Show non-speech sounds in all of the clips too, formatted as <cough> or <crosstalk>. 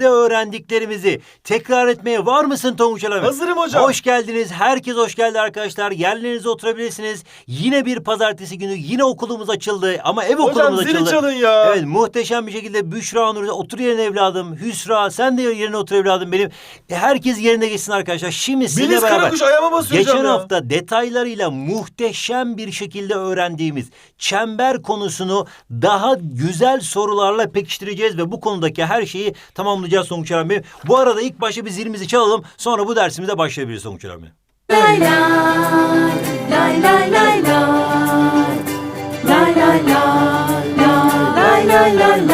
No. Öğrendiklerimizi tekrar etmeye var mısın Tonguç abi? Hazırım hocam. Hoş geldiniz. Herkes hoş geldi arkadaşlar. Yerlerinize oturabilirsiniz. Yine bir pazartesi günü yine okulumuz açıldı ama ev Hocam okulumuz zili açıldı. çalın ya. Evet muhteşem bir şekilde Büşra Nur otur yerine evladım. Hüsra sen de yerine otur evladım benim. E, herkes yerine geçsin arkadaşlar. Şimdi sizinle Beliz beraber. Karakuş ayağıma basıyor Geçen hocam ya. hafta detaylarıyla muhteşem bir şekilde öğrendiğimiz çember konusunu daha güzel sorularla pekiştireceğiz ve bu konudaki her şeyi tamamlayacağız Sonuç abi. Bu arada ilk başta bir zilimizi çalalım sonra bu dersimize başlayabiliriz Sonuç abi. Lay lay lay lay. Lay lay lay, lay lay lay lay.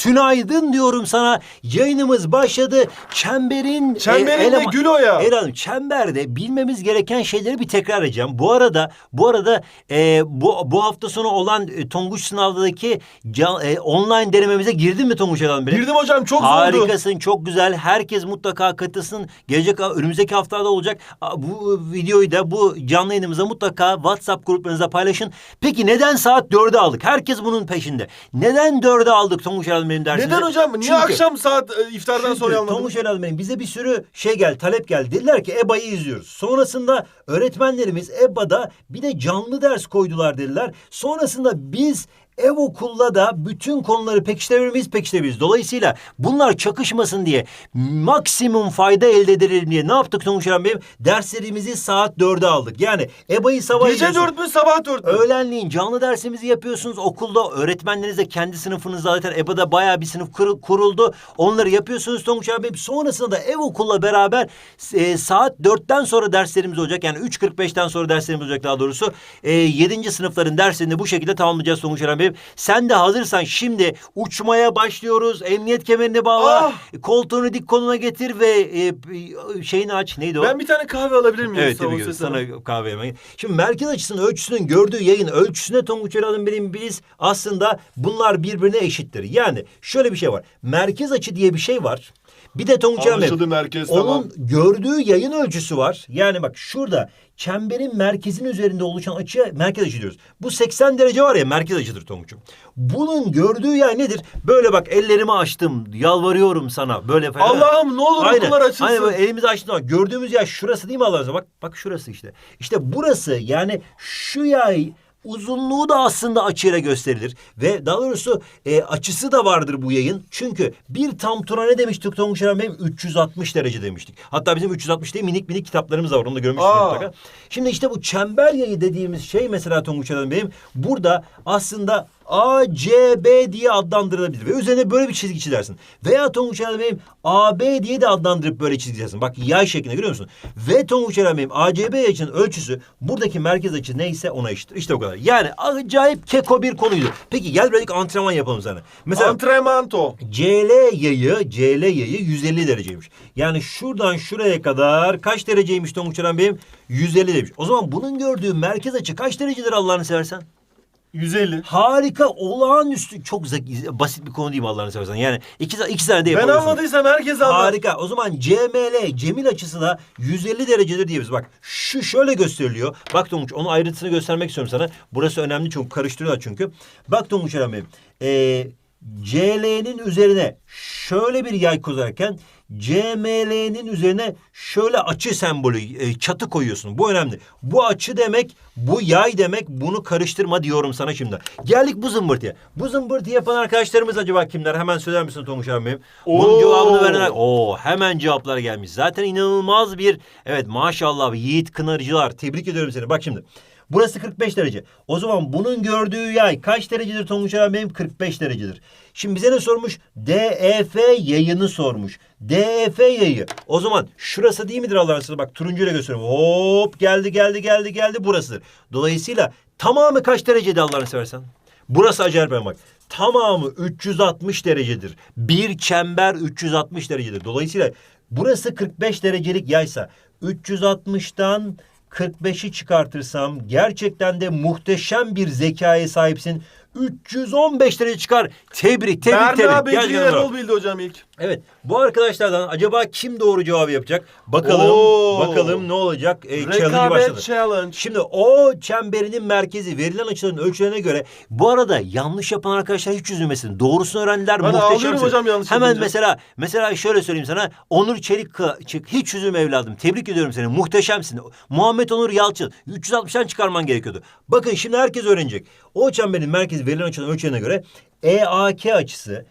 Tünaydın diyorum sana. Yayınımız başladı. Çemberin... Çemberin e, de eleman- gül o ya. Erhan'ım çemberde bilmemiz gereken şeyleri bir tekrar edeceğim. Bu arada bu arada e, bu bu hafta sonu olan e, Tonguç sınavdaki can- e, online denememize girdin mi Tonguç Erhan Bey? Girdim hocam çok zordu. Harikasın, çok güzel. Herkes mutlaka katılsın. Gelecek önümüzdeki haftada olacak. Bu videoyu da bu canlı yayınımıza mutlaka WhatsApp gruplarınıza paylaşın. Peki neden saat dörde aldık? Herkes bunun peşinde. Neden dörde aldık Tonguç Erhan benim dersimize? Neden hocam? Niye Çünkü- akşam saat e, iftardan çünkü sonra almadın? Tonguç Helal Bey'in bize bir sürü şey geldi, talep geldi. Dediler ki EBA'yı izliyoruz. Sonrasında öğretmenlerimiz EBA'da bir de canlı ders koydular dediler. Sonrasında biz ev okulla da bütün konuları pekiştirebilir miyiz? Pekiştirebiliriz. Dolayısıyla bunlar çakışmasın diye maksimum fayda elde edelim diye ne yaptık Tonguç Bey'im? Derslerimizi saat dörde aldık. Yani EBA'yı sabah Gece dört mü sabah dört mü? Öğlenleyin canlı dersimizi yapıyorsunuz. Okulda öğretmenleriniz de kendi sınıfınızda zaten EBA'da bayağı bir sınıf kur- kuruldu. Onları yapıyorsunuz Tonguç abi. Sonrasında da ev okulla beraber e, saat dörtten sonra derslerimiz olacak. Yani 3.45'ten sonra derslerimiz olacak daha doğrusu. E, 7. sınıfların derslerini bu şekilde tamamlayacağız Tonguç abi. Sen de hazırsan şimdi uçmaya başlıyoruz. Emniyet kemerini bağla. Ah! Koltuğunu dik koluna getir ve e, şeyini aç. Neydi o? Ben bir tane kahve alabilir miyim? Evet tabii ki. Sana kahve yemeği. Şimdi merkez açısının ölçüsünün gördüğü yayın ölçüsüne Tonguç Eral'ın benim biz aslında bunlar birbirine eşittir. Yani şöyle bir şey var. Merkez açı diye bir şey var. Bir de Tonguç Anlaşıldı merkez onun tamam. gördüğü yayın ölçüsü var. Yani bak şurada çemberin merkezin üzerinde oluşan açıya merkez açı diyoruz. Bu 80 derece var ya merkez açıdır Tonguç'um. Bunun gördüğü yay nedir? Böyle bak ellerimi açtım. Yalvarıyorum sana. Böyle falan. Allah'ım ne olur Aynen. okullar açılsın. Aynen böyle elimizi zaman gördüğümüz yer şurası değil mi Allah'ın Bak bak şurası işte. İşte burası yani şu yay uzunluğu da aslında açıyla gösterilir. Ve daha doğrusu e, açısı da vardır bu yayın. Çünkü bir tam tura ne demiştik Tonguç Eren Bey'im? 360 derece demiştik. Hatta bizim 360 değil minik minik kitaplarımız da var. Onu da görmüşsünüz mutlaka. Şimdi işte bu çember yayı dediğimiz şey mesela Tonguç Eren Bey'im burada aslında A, C, B diye adlandırılabilir. Ve üzerine böyle bir çizgi çizersin. Veya Tonguç Eren Bey'im A, B diye de adlandırıp böyle çizgi çizersin. Bak yay şeklinde görüyor musun? Ve Tonguç Bey'im ACB açının ölçüsü buradaki merkez açı neyse ona eşittir. İşte o kadar. Yani acayip keko bir konuydu. Peki gel birazcık antrenman yapalım sana. Mesela Antrenmanto. CL yayı, CL yayı 150 dereceymiş. Yani şuradan şuraya kadar kaç dereceymiş Tonguç Bey'im? 150 demiş. O zaman bunun gördüğü merkez açı kaç derecedir Allah'ını seversen? 150. Harika, olağanüstü, çok zeki, basit bir konu değil Allah'ını seversen? Yani iki, iki tane de Ben anladıysam herkes anlar. Harika. O zaman CML, Cemil açısı da 150 derecedir diyebiliriz. Bak şu şöyle gösteriliyor. Bak Tonguç onun ayrıntısını göstermek istiyorum sana. Burası önemli çünkü karıştırıyorlar çünkü. Bak Tonguç Eren Bey'im. Ee, CL'nin üzerine şöyle bir yay kozarken CML'nin üzerine şöyle açı sembolü, e, çatı koyuyorsun. Bu önemli. Bu açı demek, bu yay demek. Bunu karıştırma diyorum sana şimdi. Geldik bu zımbırtıya. Bu zımbırtı yapan arkadaşlarımız acaba kimler? Hemen söyler misin Tonguç abi benim? Bunun cevabını veren... Oo, hemen cevaplar gelmiş. Zaten inanılmaz bir... Evet maşallah Yiğit Kınarcılar. Tebrik ediyorum seni. Bak şimdi. Burası 45 derece. O zaman bunun gördüğü yay kaç derecedir Tonguç abi benim? 45 derecedir. Şimdi bize ne sormuş? DEF yayını sormuş. DEF yayı. O zaman şurası değil midir Allah'ın sırrı? Bak turuncuyla gösteriyorum. Hop geldi geldi geldi geldi burasıdır. Dolayısıyla tamamı kaç derecede Allah'ını seversen? Burası acayip bak. Tamamı 360 derecedir. Bir çember 360 derecedir. Dolayısıyla burası 45 derecelik yaysa 360'tan 45'i çıkartırsam gerçekten de muhteşem bir zekaya sahipsin. 315 derece çıkar. Tebrik, tebrik, Berna tebrik. Gerçekten bravo. Erol bildi hocam ilk. Evet. Bu arkadaşlardan acaba kim doğru cevabı yapacak? Bakalım. Oo. Bakalım ne olacak? Ee, challenge başladı. challenge. Şimdi o çemberinin merkezi verilen açıların ölçülerine göre bu arada yanlış yapan arkadaşlar hiç üzülmesin. Doğrusunu öğrendiler. Ben muhteşem. ağlıyorum hocam yanlış Hemen yapınca. mesela mesela şöyle söyleyeyim sana. Onur Çelik çık hiç üzülme evladım. Tebrik ediyorum seni. Muhteşemsin. Muhammed Onur Yalçın 360'tan çıkarman gerekiyordu. Bakın şimdi herkes öğrenecek. O çemberin merkezi verilen açıların ölçülerine göre EAK açısı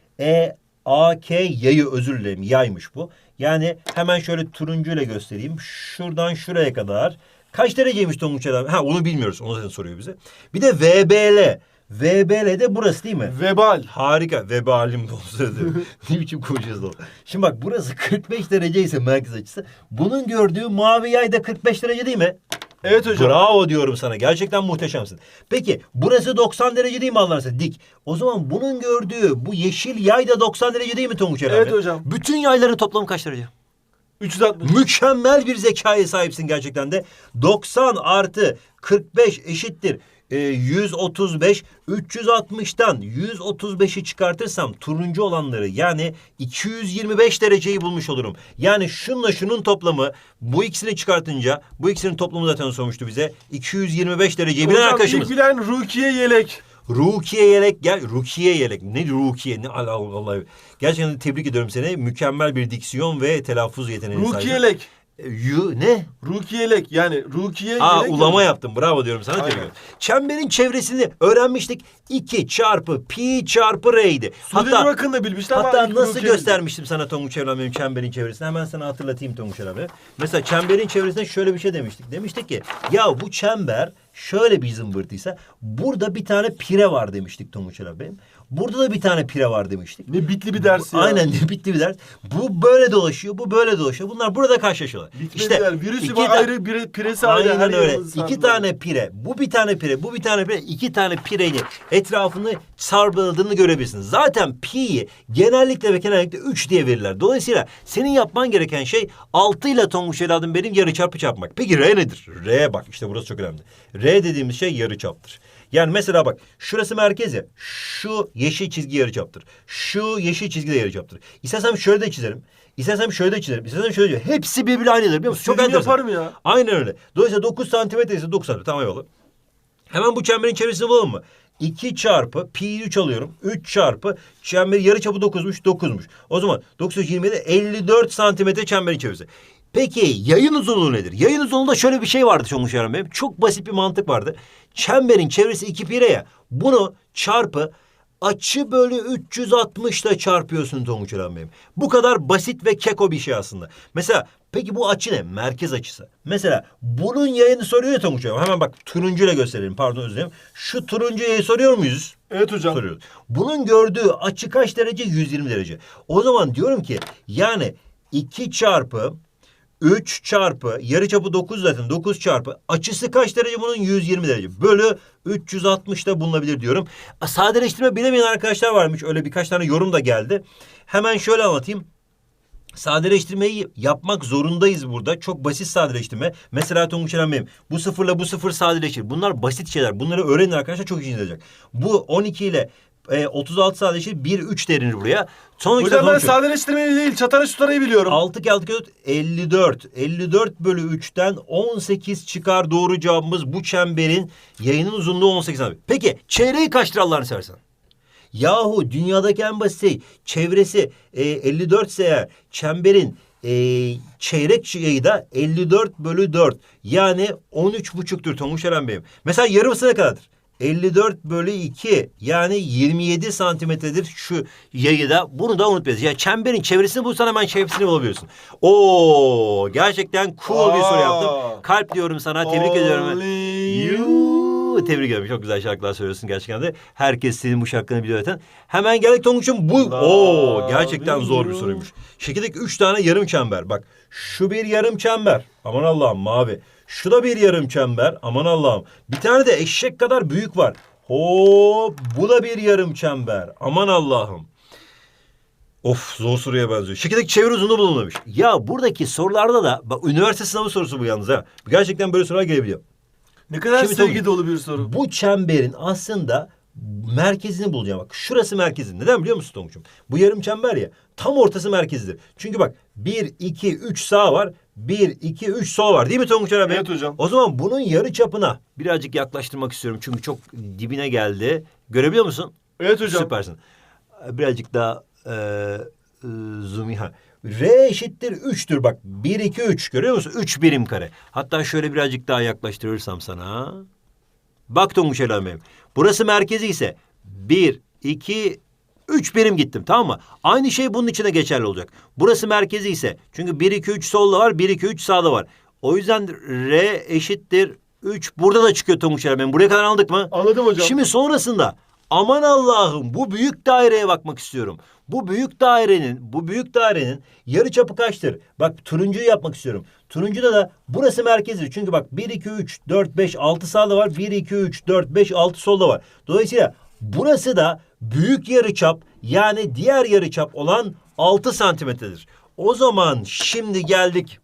EAK yayı özür dilerim yaymış bu. Yani hemen şöyle turuncuyla göstereyim. Şuradan şuraya kadar kaç dereceymiş Tonguç abi? Ha onu bilmiyoruz. Onu zaten soruyor bize. Bir de VBL. VBL de burası değil mi? Vebal. Harika. Vebalim de olsa <laughs> dedim. ne biçim konuşuyoruz o. Şimdi bak burası 45 derece ise merkez açısı. Bunun gördüğü mavi yay da 45 derece değil mi? Evet hocam. Bravo diyorum sana. Gerçekten muhteşemsin. Peki burası 90 derece değil mi Allah'ın izniyle? Dik. O zaman bunun gördüğü bu yeşil yay da 90 derece değil mi Tonguç Eren Evet abi? hocam. Bütün yayların toplamı kaç derece? 360. Mükemmel bir zekaya sahipsin gerçekten de. 90 artı 45 eşittir. E, 135 360'tan 135'i çıkartırsam turuncu olanları yani 225 dereceyi bulmuş olurum. Yani şunla şunun toplamı bu ikisini çıkartınca bu ikisinin toplamı zaten sormuştu bize. 225 dereceyi bilen Hocam arkadaşımız. ilk bilen Rukiye Yelek. Rukiye Yelek gel Rukiye Yelek ne Rukiye ne Allah Allah. Gerçekten tebrik ediyorum seni. Mükemmel bir diksiyon ve telaffuz yeteneğine Rukiye sahip. Yelek. Yu ne? Rukiye Yelek. Yani Rukiye Aa Yelek. ulama yaptım. Bravo diyorum sana. Tebrik Aynen. ederim. Çemberin çevresini öğrenmiştik. 2 çarpı pi çarpı r'ydi. Hatta Burak'ın da bilmişti ama Hatta nasıl göstermiştim sana Tonguç Evren çemberin çevresini. Hemen sana hatırlatayım Tonguç abi. Mesela çemberin çevresinde şöyle bir şey demiştik. Demiştik ki ya bu çember şöyle bir zımbırtıysa burada bir tane pire var demiştik Tonguç abi. Burada da bir tane pire var demiştik. Ne bitli bir ders ya. Aynen bitti bir ders. Bu böyle dolaşıyor, bu böyle dolaşıyor. Bunlar burada karşılaşıyorlar. Bitmedi yani. Virüsü iki var ayrı, bire, piresi ayrı. Aynen öyle. İki tane pire, bu bir tane pire, bu bir tane pire, iki tane pirenin etrafını sarmaladığını görebilirsiniz. Zaten pi'yi genellikle ve genellikle 3 diye verirler. Dolayısıyla senin yapman gereken şey 6 ile Tonguç evladım benim yarı çarpı çarpmak. Peki R nedir? R bak işte burası çok önemli. R dediğimiz şey yarı çaptır. Yani mesela bak şurası merkez ya. Şu yeşil çizgi yarı çaptır. Şu yeşil çizgi de yarı çaptır. İstersem şöyle de çizerim. İstersem şöyle de çizerim. İstersem şöyle de çizerim. Hepsi birbiriyle aynıdır biliyor musun? Çok enteresan. yaparım ya. Aynen öyle. Dolayısıyla 9 santimetre ise 9 santimetre. Tamam eyvallah. Hemen bu çemberin çevresini bulalım mı? 2 çarpı pi 3 alıyorum. 3 çarpı çemberin yarı çapı 9'muş 9'muş. O zaman 9 27 54 santimetre çemberin çevresi. Peki yayın uzunluğu nedir? Yayın uzunluğunda şöyle bir şey vardı Çonguç Eren benim. Çok basit bir mantık vardı. Çemberin çevresi 2 pi ya. Bunu çarpı açı bölü 360 ile çarpıyorsun Tonguç Eren benim. Bu kadar basit ve keko bir şey aslında. Mesela peki bu açı ne? Merkez açısı. Mesela bunun yayını soruyor ya Tonguç Eren. Hemen bak turuncuyla gösterelim. Pardon özür dilerim. Şu turuncu yayı soruyor muyuz? Evet hocam. soruyoruz. Bunun gördüğü açı kaç derece? 120 derece. O zaman diyorum ki yani 2 çarpı 3 çarpı yarıçapı 9 zaten 9 çarpı açısı kaç derece bunun 120 derece bölü 360 da bulunabilir diyorum. Sadeleştirme bilemeyen arkadaşlar varmış öyle birkaç tane yorum da geldi. Hemen şöyle anlatayım. Sadeleştirmeyi yapmak zorundayız burada. Çok basit sadeleştirme. Mesela Tonguç Eren benim. Bu sıfırla bu sıfır sadeleşir. Bunlar basit şeyler. Bunları öğrenin arkadaşlar çok işinize yarayacak. Bu 12 ile e, 36 sadeleşir. 1 3 derinir buraya. Sonuçta Hocam ben sadeleştirmeyi değil çatara şutarayı biliyorum. 6 kağıt kağıt 54. 54 bölü 3'ten 18 çıkar doğru cevabımız bu çemberin yayının uzunluğu 18 abi. Peki çeyreği kaçtır Allah'ını seversen? Yahu dünyadaki en basit şey çevresi e, 54 ise eğer çemberin e, çeyrek yayı da 54 bölü 4. Yani 13 buçuktur Tonguç Eren Bey'im. Mesela yarısı ne kadardır? 54 bölü 2 yani 27 santimetredir şu yayı da. Bunu da unutmayacağız. Ya çemberin çevresini bulsan hemen çevresini bulabiliyorsun. Oo gerçekten cool bir soru Aa. yaptım. Kalp diyorum sana. Tebrik ediyorum. Yuu, Tebrik ederim. Çok güzel şarkılar söylüyorsun gerçekten de. Herkes senin bu şarkını biliyor zaten. Hemen geldik Tonguç'um. Bu Oo gerçekten zor bir you. soruymuş. Şekildeki üç tane yarım çember. Bak şu bir yarım çember. Aman Allah'ım mavi. Şu da bir yarım çember. Aman Allah'ım. Bir tane de eşek kadar büyük var. Hop bu da bir yarım çember. Aman Allah'ım. Of zor soruya benziyor. Şekildeki çevre uzunluğu bulunmamış. Ya buradaki sorularda da bak üniversite sınavı sorusu bu yalnız ha. Gerçekten böyle sorular gelebiliyor. Ne kadar Şimdi sevgi tabii- dolu bir soru. Bu çemberin aslında merkezini bulacağım. Bak şurası merkezi. Neden biliyor musun Tonguç'um? Bu yarım çember ya tam ortası merkezidir. Çünkü bak 1, 2, 3 sağ var. 1, 2, 3 sol var değil mi Tonguç abi? Evet hocam. O zaman bunun yarı çapına birazcık yaklaştırmak istiyorum. Çünkü çok dibine geldi. Görebiliyor musun? Evet hocam. Süpersin. Birazcık daha e, e, zoom ha. R eşittir 3'tür bak. 1, 2, 3 görüyor musun? 3 birim kare. Hatta şöyle birazcık daha yaklaştırırsam sana. Bak Tonguç Elhamim. Burası merkezi ise 1, 2, 3 birim gittim tamam mı? Aynı şey bunun içine geçerli olacak. Burası merkezi ise çünkü 1, 2, 3 solda var 1, 2, 3 sağda var. O yüzden R eşittir 3 burada da çıkıyor Tonguç Elhamim. Buraya kadar aldık mı? Anladım hocam. Şimdi sonrasında aman Allah'ım bu büyük daireye bakmak istiyorum. Bu büyük dairenin bu büyük dairenin yarı çapı kaçtır? Bak turuncuyu yapmak istiyorum. Turuncuda da burası merkezdir. Çünkü bak 1 2 3 4 5 6 sağda var. 1 2 3 4 5 6 solda var. Dolayısıyla burası da büyük yarı çap yani diğer yarı çap olan 6 santimetredir. O zaman şimdi geldik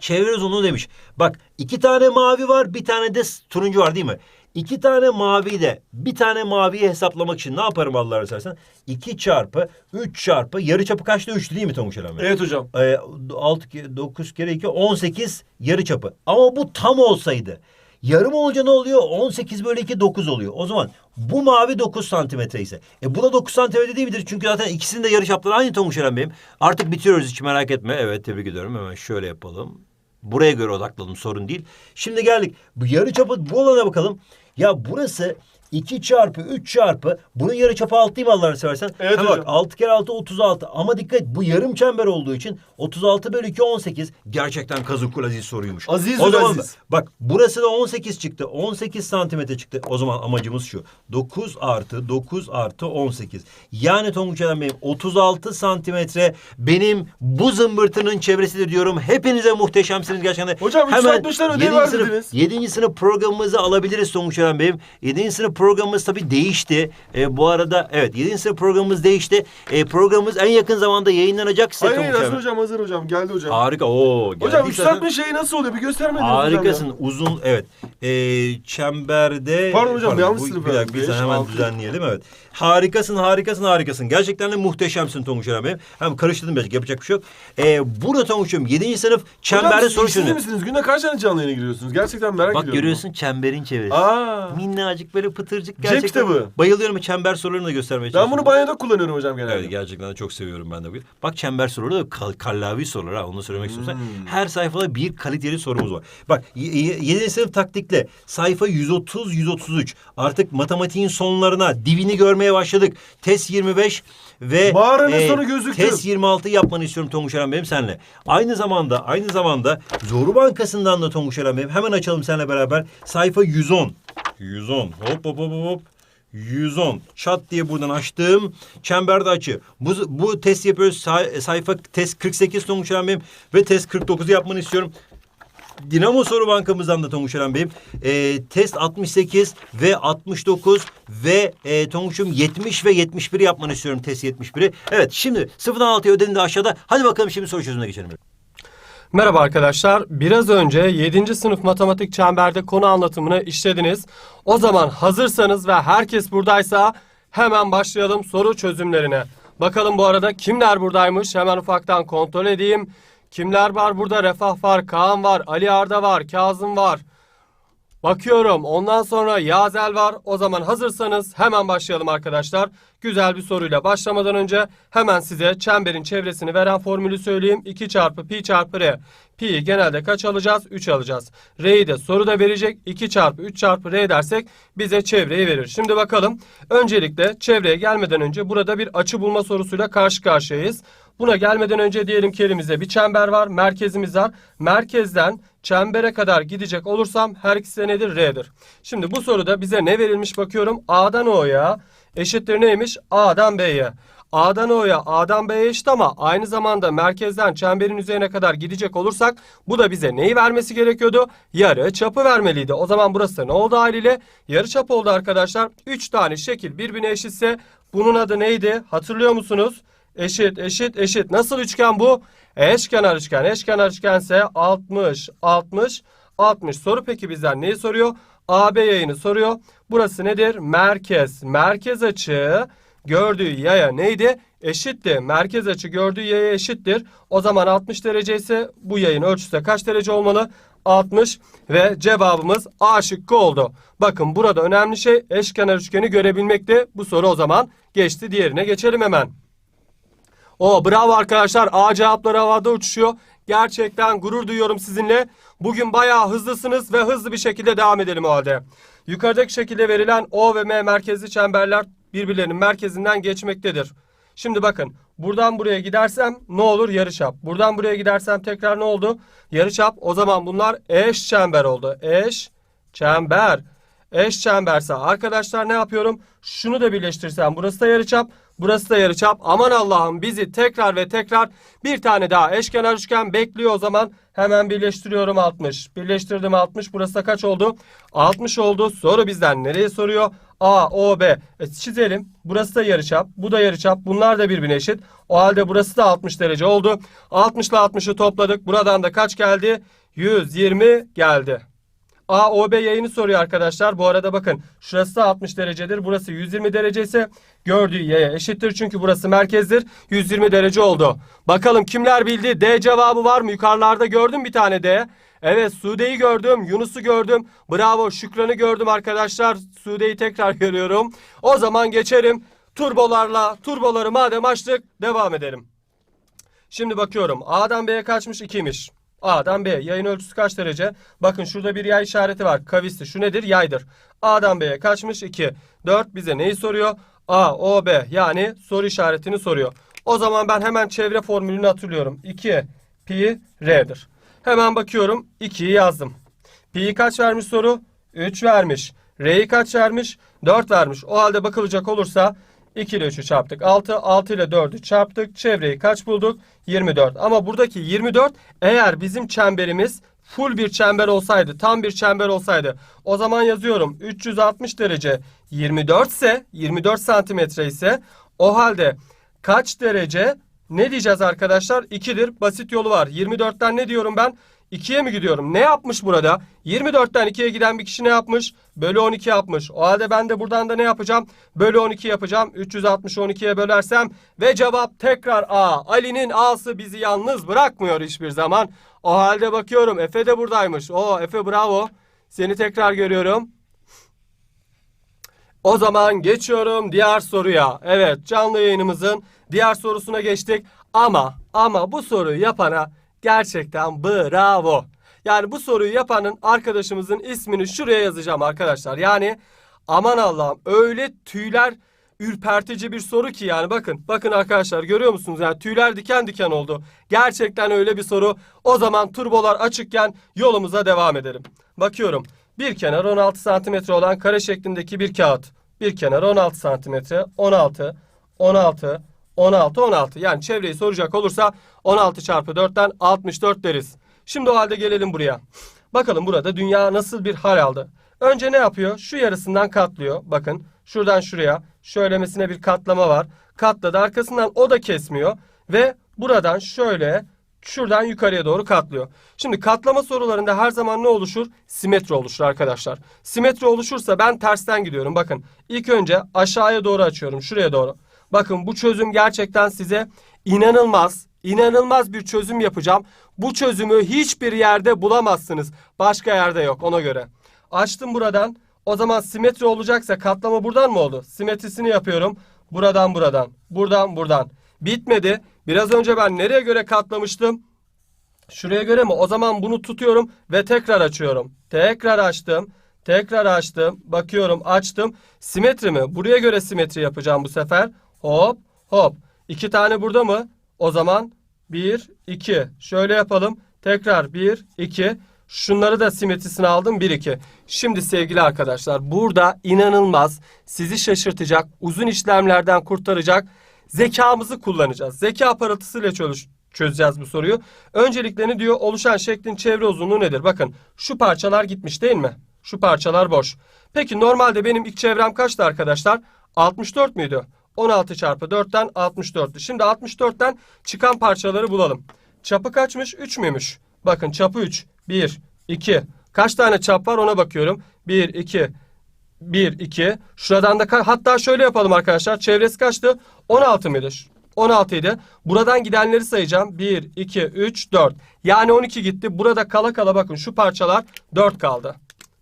Çevre uzunluğu demiş. Bak iki tane mavi var bir tane de turuncu var değil mi? İki tane mavi de bir tane maviyi hesaplamak için ne yaparım Allah'ını seversen? 2 çarpı 3 çarpı yarı çapı kaçtı? 3'tü değil mi Tonguç Elhamdi? Evet hocam. Ee, 6 9 kere 2 18 yarı çapı. Ama bu tam olsaydı yarım olunca ne oluyor? 18 bölü 2 9 oluyor. O zaman bu mavi 9 santimetre ise. E bu da 9 santimetre değil midir? Çünkü zaten ikisinin de yarı çapları aynı Tonguç Eren benim. Artık bitiriyoruz hiç merak etme. Evet tebrik ediyorum. Hemen şöyle yapalım. Buraya göre odaklanalım sorun değil. Şimdi geldik. Bu yarı çapı bu olana bakalım. Ya burası 2 çarpı 3 çarpı bunun yarı çapı 6 değil mi Allah'ını seversen? Evet Ha hocam. bak 6 kere 6 36 ama dikkat bu yarım çember olduğu için 36 bölü 2 18 gerçekten kazıkul aziz soruymuş. Aziz o zaman aziz. bak burası da 18 çıktı 18 santimetre çıktı o zaman amacımız şu 9 artı 9 artı 18 yani Tonguç Eren benim 36 santimetre benim bu zımbırtının çevresidir diyorum hepinize muhteşemsiniz gerçekten. Hocam, üç saat beşten ödev yedinci var sınıf- dediniz. 7. sınıf programımızı alabiliriz Tonguç Eren Bey'im. 7. sınıf programımız tabii değişti. E, bu arada evet 7. sınıf programımız değişti. E, programımız en yakın zamanda yayınlanacak Hayır Tonguç hazır hocam hazır hocam. Geldi hocam. Harika. Oo, hocam geldik yükseltme şeyi nasıl oluyor? Bir göstermediniz hocam Harikasın. ya. Uzun evet. E, çemberde Pardon hocam, yanlış bu- sınıf Bir dakika saniye hemen altı. düzenleyelim evet. Harikasın harikasın harikasın. Gerçekten de muhteşemsin Tonguç Bey'im. Hem karıştırdım birazcık yapacak bir şey yok. E, burada Tonguç'um 7. sınıf hocam, soru siz çözümü. misiniz? Günde kaç tane canlı yayına giriyorsunuz? Gerçekten merak Bak ediyorum. görüyorsun çemberin çevresi. Aa. Minnacık böyle pıtırcık gerçekten. kitabı. Bayılıyorum çember sorularını da göstermeye Ben çalışıyorum. bunu banyoda kullanıyorum hocam genelde. Evet gerçekten de çok seviyorum ben de bu. Bak çember soruları da kal- kallavi sorular ha onu söylemek istiyorsan. Hmm. Her sayfada bir kaliteli sorumuz var. Bak 7. sınıf taktikle sayfa 130-133 artık matematiğin sonlarına dibini görmeye başladık. Test 25 ve Mağaranın sonu gözüktü. Test 26 yapmanı istiyorum Tonguç Eren benim senle. Aynı zamanda aynı zamanda Zoru Bankası'ndan da Tonguç Eren benim. Hemen açalım seninle beraber. Sayfa 110. 110. Hop hop hop hop, hop. 110. Çat diye buradan açtım. Çemberde açı. Bu, bu test yapıyoruz. Say- sayfa test 48 Tonguç Eren benim. Ve test 49'u yapmanı istiyorum. Dinamo Soru Bankamızdan da Tonguç Eren Bey'im. Ee, test 68 ve 69 ve e, Tonguç'um 70 ve 71 yapmanı istiyorum test 71'i. Evet şimdi sıfırdan 6'ya ödedin de aşağıda. Hadi bakalım şimdi soru çözümüne geçelim. Merhaba arkadaşlar. Biraz önce 7. sınıf matematik çemberde konu anlatımını işlediniz. O zaman hazırsanız ve herkes buradaysa hemen başlayalım soru çözümlerine. Bakalım bu arada kimler buradaymış? Hemen ufaktan kontrol edeyim. Kimler var burada? Refah var, Kaan var, Ali Arda var, Kazım var. Bakıyorum. Ondan sonra Yazel var. O zaman hazırsanız hemen başlayalım arkadaşlar. Güzel bir soruyla başlamadan önce hemen size çemberin çevresini veren formülü söyleyeyim. 2 çarpı pi çarpı r. Pi'yi genelde kaç alacağız? 3 alacağız. R'yi de soruda verecek. 2 çarpı 3 çarpı r dersek bize çevreyi verir. Şimdi bakalım. Öncelikle çevreye gelmeden önce burada bir açı bulma sorusuyla karşı karşıyayız. Buna gelmeden önce diyelim ki elimizde bir çember var. Merkezimiz var. Merkezden çembere kadar gidecek olursam her ikisi nedir? R'dir. Şimdi bu soruda bize ne verilmiş bakıyorum. A'dan O'ya eşittir neymiş? A'dan B'ye. A'dan O'ya, A'dan B'ye eşit ama aynı zamanda merkezden çemberin üzerine kadar gidecek olursak bu da bize neyi vermesi gerekiyordu? Yarı çapı vermeliydi. O zaman burası ne oldu haliyle? Yarı çap oldu arkadaşlar. 3 tane şekil birbirine eşitse bunun adı neydi? Hatırlıyor musunuz? Eşit, eşit, eşit. Nasıl üçgen bu? Eşkenar üçgen. Eşkenar üçgense 60, 60, 60. Soru peki bizden neyi soruyor? AB yayını soruyor. Burası nedir? Merkez. Merkez açı gördüğü yaya neydi? Eşitti. Merkez açı gördüğü yaya eşittir. O zaman 60 derece ise bu yayın ölçüsü de kaç derece olmalı? 60 ve cevabımız A şıkkı oldu. Bakın burada önemli şey eşkenar üçgeni görebilmekti. Bu soru o zaman geçti. Diğerine geçelim hemen. O bravo arkadaşlar. A cevapları havada uçuşuyor. Gerçekten gurur duyuyorum sizinle. Bugün bayağı hızlısınız ve hızlı bir şekilde devam edelim o halde. Yukarıdaki şekilde verilen O ve M merkezli çemberler birbirlerinin merkezinden geçmektedir. Şimdi bakın buradan buraya gidersem ne olur yarıçap. Buradan buraya gidersem tekrar ne oldu? Yarıçap. O zaman bunlar eş çember oldu. Eş çember. Eş çemberse arkadaşlar ne yapıyorum? Şunu da birleştirsem burası da yarıçap, burası da yarıçap. Aman Allah'ım bizi tekrar ve tekrar bir tane daha eşkenar üçgen bekliyor o zaman. Hemen birleştiriyorum 60. Birleştirdim 60. Burası da kaç oldu? 60 oldu. Soru bizden nereye soruyor? A, O, B. E, çizelim. Burası da yarıçap, bu da yarıçap. Bunlar da birbirine eşit. O halde burası da 60 derece oldu. 60 ile 60'ı topladık. Buradan da kaç geldi? 120 geldi. A, O, B yayını soruyor arkadaşlar. Bu arada bakın şurası da 60 derecedir. Burası 120 derece ise gördüğü yaya eşittir. Çünkü burası merkezdir. 120 derece oldu. Bakalım kimler bildi? D cevabı var mı? Yukarılarda gördüm bir tane D. Evet Sude'yi gördüm. Yunus'u gördüm. Bravo Şükran'ı gördüm arkadaşlar. Sude'yi tekrar <laughs> görüyorum. O zaman geçelim. Turbolarla turboları madem açtık devam edelim. Şimdi bakıyorum. A'dan B'ye kaçmış? 2'ymiş. A'dan B. Yayın ölçüsü kaç derece? Bakın şurada bir yay işareti var. Kavisli. Şu nedir? Yaydır. A'dan B'ye kaçmış? 2. 4 bize neyi soruyor? A, O, B. Yani soru işaretini soruyor. O zaman ben hemen çevre formülünü hatırlıyorum. 2 pi R'dir. Hemen bakıyorum. 2'yi yazdım. Pi'yi kaç vermiş soru? 3 vermiş. R'yi kaç vermiş? 4 vermiş. O halde bakılacak olursa 2 ile 3'ü çarptık 6, 6 ile 4'ü çarptık. Çevreyi kaç bulduk? 24. Ama buradaki 24 eğer bizim çemberimiz full bir çember olsaydı, tam bir çember olsaydı o zaman yazıyorum 360 derece 24 ise 24 santimetre ise o halde kaç derece ne diyeceğiz arkadaşlar? 2'dir. Basit yolu var. 24'ten ne diyorum ben? 2'ye mi gidiyorum? Ne yapmış burada? 24'ten 2'ye giden bir kişi ne yapmış? Bölü 12 yapmış. O halde ben de buradan da ne yapacağım? Bölü 12 yapacağım. 360'ı 12'ye bölersem ve cevap tekrar A. Ali'nin A'sı bizi yalnız bırakmıyor hiçbir zaman. O halde bakıyorum Efe de buradaymış. O Efe bravo. Seni tekrar görüyorum. O zaman geçiyorum diğer soruya. Evet canlı yayınımızın diğer sorusuna geçtik. Ama ama bu soruyu yapana gerçekten bravo. Yani bu soruyu yapanın arkadaşımızın ismini şuraya yazacağım arkadaşlar. Yani aman Allah'ım öyle tüyler ürpertici bir soru ki yani bakın bakın arkadaşlar görüyor musunuz yani tüyler diken diken oldu. Gerçekten öyle bir soru. O zaman turbolar açıkken yolumuza devam edelim. Bakıyorum. Bir kenar 16 santimetre olan kare şeklindeki bir kağıt. Bir kenar 16 santimetre 16 16 16 16 yani çevreyi soracak olursa 16 çarpı 4'ten 64 deriz. Şimdi o halde gelelim buraya. Bakalım burada dünya nasıl bir hal aldı. Önce ne yapıyor? Şu yarısından katlıyor. Bakın şuradan şuraya şöylemesine bir katlama var. Katladı arkasından o da kesmiyor. Ve buradan şöyle şuradan yukarıya doğru katlıyor. Şimdi katlama sorularında her zaman ne oluşur? Simetri oluşur arkadaşlar. Simetri oluşursa ben tersten gidiyorum. Bakın ilk önce aşağıya doğru açıyorum. Şuraya doğru. Bakın bu çözüm gerçekten size inanılmaz, inanılmaz bir çözüm yapacağım. Bu çözümü hiçbir yerde bulamazsınız. Başka yerde yok ona göre. Açtım buradan. O zaman simetri olacaksa katlama buradan mı oldu? Simetrisini yapıyorum. Buradan buradan. Buradan buradan. Bitmedi. Biraz önce ben nereye göre katlamıştım? Şuraya göre mi? O zaman bunu tutuyorum ve tekrar açıyorum. Tekrar açtım. Tekrar açtım. Bakıyorum açtım. Simetri mi? Buraya göre simetri yapacağım bu sefer. Hop hop. İki tane burada mı? O zaman bir, iki. Şöyle yapalım. Tekrar bir, iki. Şunları da simetrisini aldım. 1 2. Şimdi sevgili arkadaşlar burada inanılmaz sizi şaşırtacak, uzun işlemlerden kurtaracak zekamızı kullanacağız. Zeka parıltısıyla çöz- çözeceğiz bu soruyu. Öncelikle diyor? Oluşan şeklin çevre uzunluğu nedir? Bakın şu parçalar gitmiş değil mi? Şu parçalar boş. Peki normalde benim ilk çevrem kaçtı arkadaşlar? 64 müydü? 16 çarpı 4'ten 64'tü. Şimdi 64'ten çıkan parçaları bulalım. Çapı kaçmış? 3 müymüş? Bakın çapı 3. 1, 2, Kaç tane çap var ona bakıyorum. 1, 2, 1, 2. Şuradan da hatta şöyle yapalım arkadaşlar. Çevresi kaçtı? 16 mıydı? Ş- 16 idi. Buradan gidenleri sayacağım. 1, 2, 3, 4. Yani 12 gitti. Burada kala kala bakın şu parçalar 4 kaldı.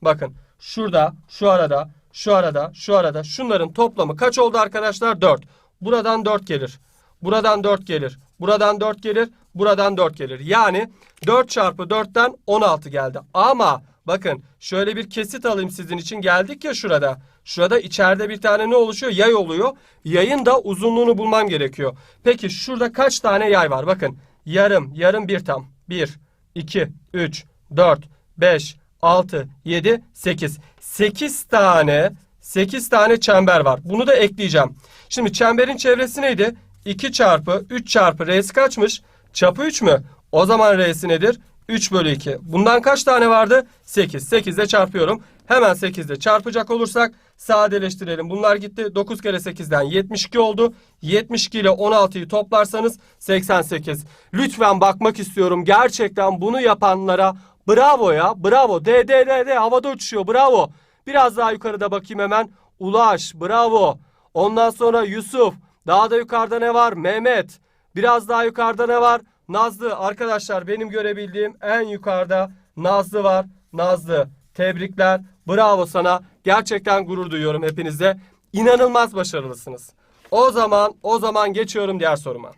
Bakın şurada, şu arada, şu arada, şu arada. Şunların toplamı kaç oldu arkadaşlar? 4. Buradan 4 gelir. Buradan 4 gelir. Buradan 4 gelir. Buradan 4 gelir. Yani 4 çarpı 4'ten 16 geldi. Ama bakın şöyle bir kesit alayım sizin için. Geldik ya şurada. Şurada içeride bir tane ne oluşuyor? Yay oluyor. Yayın da uzunluğunu bulmam gerekiyor. Peki şurada kaç tane yay var? Bakın yarım, yarım bir tam. 1, 2, 3, 4, 5, 6, 7, 8. 8 tane 8 tane çember var. Bunu da ekleyeceğim. Şimdi çemberin çevresi neydi? 2 çarpı 3 çarpı r'si kaçmış? Çapı 3 mü? O zaman r'si nedir? 3 bölü 2. Bundan kaç tane vardı? 8. 8 ile çarpıyorum. Hemen 8 ile çarpacak olursak sadeleştirelim. Bunlar gitti. 9 kere 8'den 72 oldu. 72 ile 16'yı toplarsanız 88. Lütfen bakmak istiyorum. Gerçekten bunu yapanlara bravo ya. Bravo. D D D D havada uçuşuyor. Bravo. Biraz daha yukarıda bakayım hemen. Ulaş. Bravo. Ondan sonra Yusuf. Daha da yukarıda ne var? Mehmet. Biraz daha yukarıda ne var? Nazlı. Arkadaşlar benim görebildiğim en yukarıda Nazlı var. Nazlı. Tebrikler. Bravo sana. Gerçekten gurur duyuyorum hepinize. İnanılmaz başarılısınız. O zaman o zaman geçiyorum diğer soruma.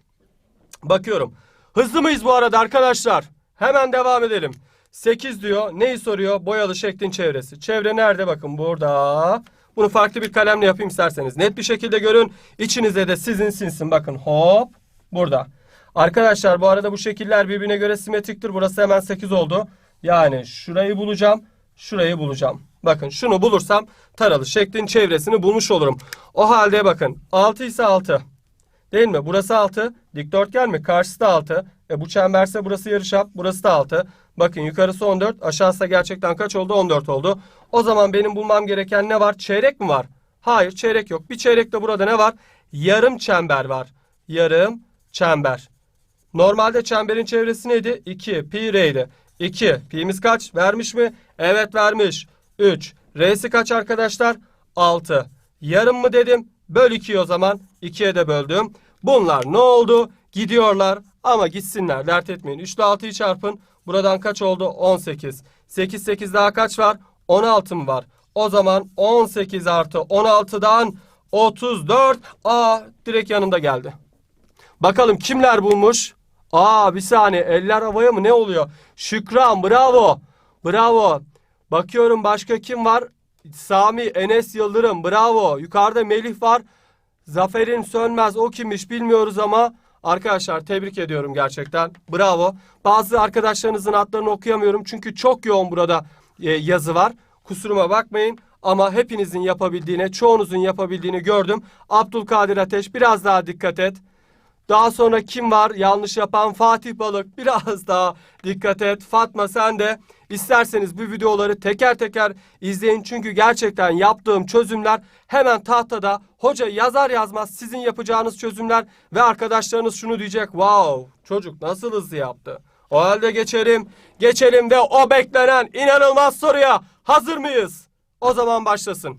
Bakıyorum. Hızlı mıyız bu arada arkadaşlar? Hemen devam edelim. 8 diyor. Neyi soruyor? Boyalı şeklin çevresi. Çevre nerede? Bakın burada. Bunu farklı bir kalemle yapayım isterseniz. Net bir şekilde görün. İçinize de sizin sinsin. Bakın hop. Burada. Arkadaşlar bu arada bu şekiller birbirine göre simetriktir. Burası hemen 8 oldu. Yani şurayı bulacağım. Şurayı bulacağım. Bakın şunu bulursam taralı şeklin çevresini bulmuş olurum. O halde bakın 6 ise 6. Değil mi? Burası 6. Dikdörtgen mi? Karşısı da 6. E bu çemberse burası yarıçap. Burası da 6. Bakın yukarısı 14. Aşağısı gerçekten kaç oldu? 14 oldu. O zaman benim bulmam gereken ne var? Çeyrek mi var? Hayır çeyrek yok. Bir çeyrek de burada ne var? Yarım çember var. Yarım çember. Normalde çemberin çevresi neydi? 2 pi r'ydi. 2 pi'miz kaç? Vermiş mi? Evet vermiş. 3. R'si kaç arkadaşlar? 6. Yarım mı dedim? Böl 2'yi o zaman. 2'ye de böldüm. Bunlar ne oldu? Gidiyorlar ama gitsinler dert etmeyin. 3 ile 6'yı çarpın. Buradan kaç oldu? 18. 8 8 daha kaç var? 16 mı var? O zaman 18 artı 16'dan 34. Aa direkt yanında geldi. Bakalım kimler bulmuş? Aa bir saniye eller havaya mı ne oluyor? Şükran bravo. Bravo. Bakıyorum başka kim var? Sami Enes Yıldırım bravo. Yukarıda Melih var. Zafer'in Sönmez o kimmiş bilmiyoruz ama arkadaşlar tebrik ediyorum gerçekten. Bravo. Bazı arkadaşlarınızın adlarını okuyamıyorum çünkü çok yoğun burada e, yazı var. Kusuruma bakmayın ama hepinizin yapabildiğine, çoğunuzun yapabildiğini gördüm. Abdülkadir Ateş biraz daha dikkat et. Daha sonra kim var? Yanlış yapan Fatih Balık. <laughs> Biraz daha dikkat et. Fatma sen de isterseniz bu videoları teker teker izleyin. Çünkü gerçekten yaptığım çözümler hemen tahtada hoca yazar yazmaz sizin yapacağınız çözümler ve arkadaşlarınız şunu diyecek. Wow çocuk nasıl hızlı yaptı. O halde geçelim. Geçelim ve o beklenen inanılmaz soruya hazır mıyız? O zaman başlasın.